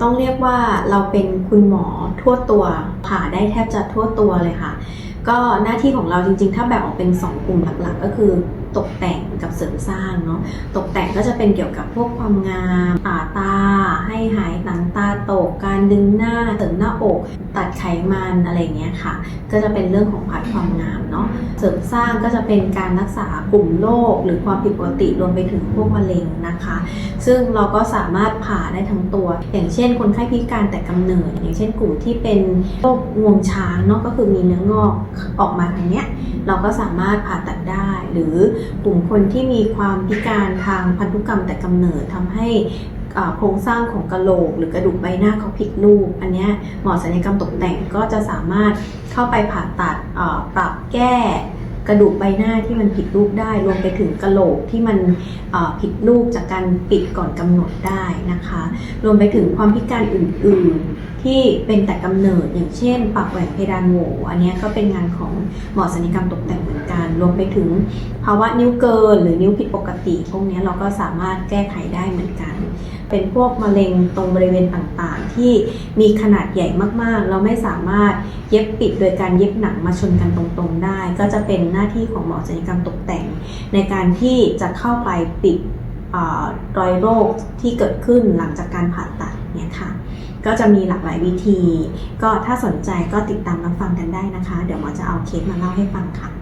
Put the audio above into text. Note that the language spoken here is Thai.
ต้องเรียกว่าเราเป็นคุณหมอทั่วตัวผ่าได้แทบจะทั่วตัวเลยค่ะ ก็หน้าที่ของเราจริงๆ ถ้าแบ่งออกเป็น 2 กลุ่มหลักๆ ก็คือตกแต่งกับเสริมสร้างเนาะตกแต่งก็จะเป็นเกี่ยวกับพวกความงามอ่าตา ให้หายหนังตาตก การดึงหน้าเสริมหน้าอก ตัดไขมันอะไรเงี้ยค่ะ ก็จะเป็นเรื่องของพาร์ทความงามเนาะเสริมสร้างก็จะเป็นการรักษากลุ่มโรคหรือความผิดปกติรวมไปถึงพวกมะเร็งนะคะ ซึ่งเราก็สามารถผ่าได้ทั้งตัว อย่างเช่น คนไข้พิการแต่กำเนิด อย่างเช่นกลุ่มที่เป็นโรคงวงช้างเนาะก็คือมีเนื้องอกออกมาทางเนี้ยเราก็สามารถผ่าตัดได้ หรือกลุ่มคนที่มีความพิการทางพันธุกรรมแต่กำเนิดทำให้โครงสร้างของกระโหลก หรือกระดูกใบหน้าเขาผิดรูป อันเนี้ยหมอศัลยกรรมตกแต่งก็จะสามารถเข้าไปผ่าตัดปรับแก้ กระดูกใบหน้าที่มันผิดรูปได้ รวมไปถึงกระโหลกที่มันผิดรูปจากการปิดก่อนกำหนดได้นะคะ รวมไปถึงความพิการอื่น ๆ ที่เป็นแต่กำเนิดอย่างเช่น ปากแหว่งเพดานโหวอันนี้ก็เป็นงานของหมอศัลยกรรมตกแต่งเหมือน กันรวมไปถึงภาวะนิ้วเกินหรือนิ้วผิดปกติพวกนี้เราก็สามารถแก้ไขได้เหมือนกัน เป็นพวกมะเร็งตรงบริเวณต่างๆ ที่มีขนาดใหญ่มากๆ เราไม่สามารถเย็บปิดโดยการเย็บหนังมาชนกันตรงๆได้ ก็จะเป็นหน้าที่ของหมอศัลยกรรมตกแต่ง ในการที่จะเข้าไปปิดอรอยโรคที่เกิดขึ้นหลังจากการผ่าตัดเนี่ยค่ะ ก็จะมีหลากหลายวิธี ก็ถ้าสนใจก็ติดตามรับฟังกันได้นะคะ เดี๋ยวหมอจะเอาเคสมาเล่าให้ฟังค่ะ